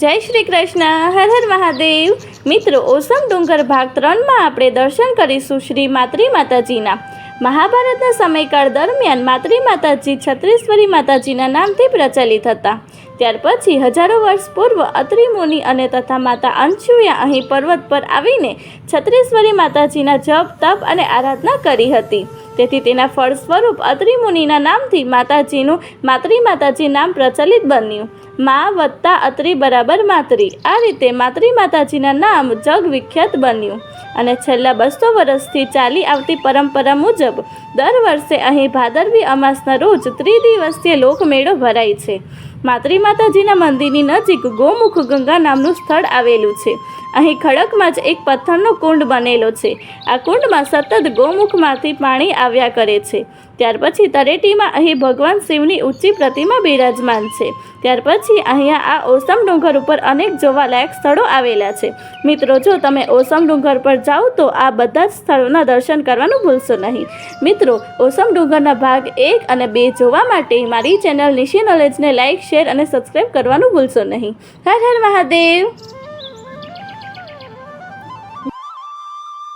જય શ્રી કૃષ્ણ, હર હર મહાદેવ. મિત્રો, ઓસમ ડુંગર ભાગ ત્રણમાં આપણે દર્શન કરીશું શ્રી માતૃ માતાજીના. મહાભારતના સમયકાળ દરમિયાન માતૃ માતાજી છત્રીશ્વરી માતાજીના નામથી પ્રચલિત હતા. ત્યાર પછી હજારો વર્ષ પૂર્વ અત્રિ મુનિ અને તથા માતા અંશુયા અહીં પર્વત પર આવીને છત્રીશ્વરી માતાજીના જપ, તપ અને આરાધના કરી હતી. તેથી તેના ફળ સ્વરૂપ અત્રિ મુનિના નામથી માતાજીનું, માતૃ માતાજી નામ પ્રચલિત બન્યું. મા વત્તા અત્રિ બરાબર માતરી આ રીતે માતૃ માતાજીના નામ જગવિખ્યાત બન્યું. અને છેલ્લા બસો વર્ષથી ચાલી આવતી પરંપરા મુજબ, દર વર્ષે અહીં ભાદરવી અમાસના રોજ ત્રિદિવસીય લોકમેળો ભરાય છે. માત્રી માતાજીના મંદિરની નજીક ગોમુખ ગંગા નામનું સ્થળ આવેલું છે. અહીં ખડકમાં જ એક પથ્થરનો કુંડ બનેલો છે. આ કુંડમાં સતત ગોમુખમાંથી પાણી આવ્યા કરે છે. ત્યાર પછી તરેટીમાં અહીં ભગવાન શિવની ઊંચી પ્રતિમા બિરાજમાન છે. ત્યાર પછી અહીંયા આ ઓસમ ડુંગર ઉપર અનેક જોવાલાયક સ્થળો આવેલા છે. મિત્રો, જો તમે ઓસમ ડુંગર પર જાઓ તો આ બધા જ સ્થળોના દર્શન કરવાનું ભૂલશો નહીં. મિત્રો, ઓસમ ડુંગરના ભાગ એક અને બે જોવા માટે મારી ચેનલ નિશી નોલેજને લાઇક શેર અને સબસ્ક્રાઈબ કરવાનું ભૂલશો નહીં. હર હર મહાદેવ.